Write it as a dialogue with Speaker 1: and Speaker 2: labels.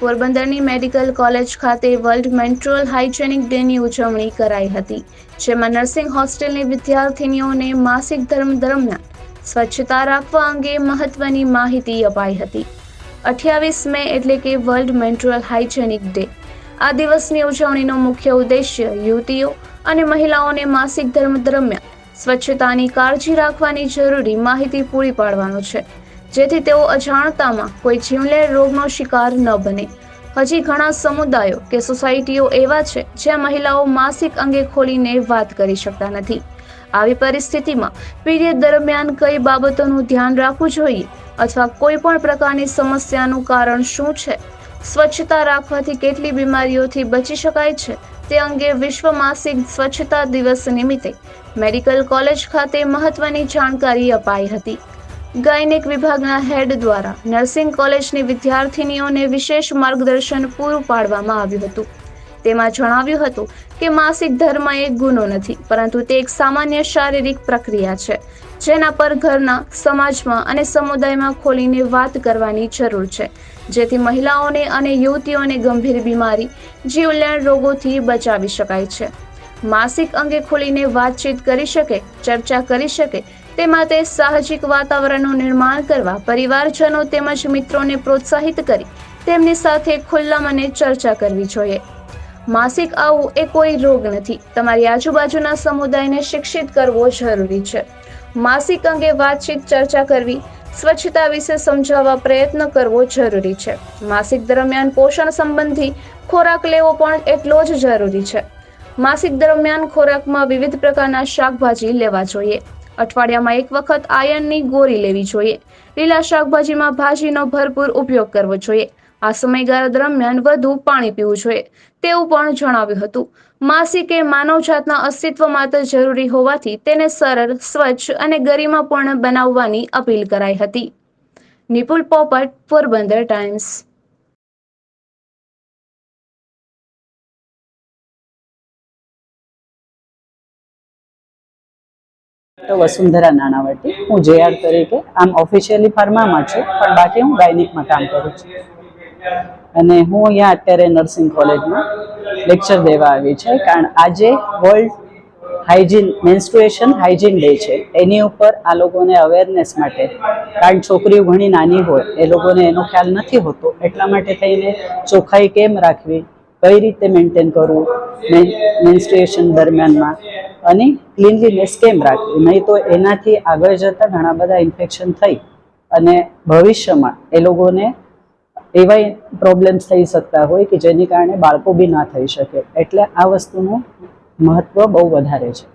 Speaker 1: પોરબંદરની medical college ખાતે world menstrual hygienic ડેની ઉજવણી કરાઈ હતી, જેમાં નર્સિંગ હોસ્ટેલની વિદ્યાર્થીનીઓને માસિક ધર્મ દરમિયાન સ્વચ્છતા રાખવા અંગે મહત્વની માહિતી અપાઈ હતી. અઠ્યાવીસ મે એટલે કે વર્લ્ડ મેન્ટ્રુઅલ હાઇજેનિક ડે. આ દિવસની ઉજવણીનો મુખ્ય ઉદ્દેશ્ય યુવતીઓ અને મહિલાઓને માસિક ધર્મ દરમિયાન સ્વચ્છતાની કાળજી રાખવાની જરૂરી માહિતી પૂરી પાડવાનો છે. જેથી તેઓ અજાણતામાં કોઈ જીવલેણ રોગનો શિકાર ન બને. હજી ઘણા સમુદાયો કે સોસાયટીઓ એવા છે જ્યાં મહિલાઓ માસિક અંગે ખોલીને વાત કરી શકતા નથી. આવી પરિસ્થિતિમાં પીરિયડ દરમિયાન કઈ બાબતોનું ધ્યાન રાખવું જોઈએ અથવા કોઈ પણ પ્રકારની સમસ્યાનું કારણ શું છે? સ્વચ્છતા રાખવાથી કેટલી બીમારીઓથી બચી શકાય છે? તે અંગે વિશ્વ માસિક સ્વચ્છતા દિવસ નિમિત્તે મેડિકલ કોલેજ ખાતે મહત્વની જાણકારી અપાઈ હતી. ગાયનેક વિભાગના હેડ દ્વારા નર્સિંગ કોલેજની વિદ્યાર્થીનીઓને વિશેષ માર્ગદર્શન પૂરું પાડવામાં આવ્યું હતું. તેમાં જણાવ્યું હતું કે માસિક ધર્મ એક ગુનો નથી, પરંતુ તે એક સામાન્ય શારીરિક પ્રક્રિયા છે, જેના પર ઘરના, સમાજમાં અને સમુદાયમાં ખોલીને વાત કરવાની જરૂર છે, જેથી મહિલાઓને અને યુવતીઓને ગંભીર બીમારી, જીવલેણ રોગોથી બચાવી શકાય છે. માસિક અંગે ખોલીને વાતચીત કરી શકે, ચર્ચા કરી શકે, તે માટે સાહજિક વાતાવરણનું નિર્માણ કરવા પરિવારજનો તેમજ મિત્રોને પ્રોત્સાહિત કરી તેમની સાથે ખુલ્લા મને ચર્ચા કરવી જોઈએ. માસિક આવવું એ કોઈ રોગ નથી. તમારી આજુબાજુના સમુદાયને શિક્ષિત કરવો જરૂરી છે. માસિક અંગે વાતચીત, ચર્ચા કરવી, સ્વચ્છતા વિશે સમજાવવા પ્રયત્ન કરવો જરૂરી છે. માસિક દરમિયાન પોષણ સંબંધી ખોરાક લેવો પણ એટલો જ જરૂરી છે. માસિક દરમિયાન ખોરાકમાં વિવિધ પ્રકારના શાકભાજી લેવા જોઈએ. અઠવાડિયામાં એક વખત આયર્નની ગોળી લેવી જોઈએ. લીલા શાકભાજીમાં ભાજીનો ભરપૂર ઉપયોગ કરવો જોઈએ. આ સમયગાળા દરમિયાન વધુ પાણી પીવું જોઈએ. તેવું પણ જણાવ્યું હતું. માસિક એ માનવજાતના અસ્તિત્વ માટે જરૂરી હોવાથી તેને સરળ, સ્વચ્છ અને ગરિમાપૂર્ણ બનાવવાની અપીલ કરાઈ હતી. નિપુલ પોપટ, પોરબંદર ટાઈમ્સ.
Speaker 2: વસુંધરા નાણાવટી. હું જેઆર તરીકે આમ ઓફિશિયલી ફાર્મામાં છું, પણ બાકી હું ગાયનિકમાં કામ કરું છું. અને હું અહીંયા અત્યારે નર્સિંગ કોલેજમાં લેક્ચર દેવા આવી છે, કારણ આજે world hygiene menstruation hygiene day છે. એની ઉપર આ લોકોને અવેરનેસ માટે, કારણ છોકરીઓ ઘણી નાની હોય, એ લોકોને એનો ખ્યાલ નથી હોતો. એટલા માટે થઈને ચોખ્ખાઈ કેમ રાખવી? કઈ રીતે મેન્ટેન કરવું? મેન્સ્ટ્રુએશન દરમિયાનમાં અને ક્લીનલીનેસ કેમ રાખવી? નહીં તો એનાથી આગળ જતાં ઘણા બધા ઇન્ફેક્શન થઈ અને ભવિષ્યમાં એ લોકોને એવા પ્રોબ્લેમ્સ થઈ શકતા હોય કે જેની કારણે બાળકો બી ના થઈ શકે. એટલે આ વસ્તુનું મહત્વ બહુ વધારે છે.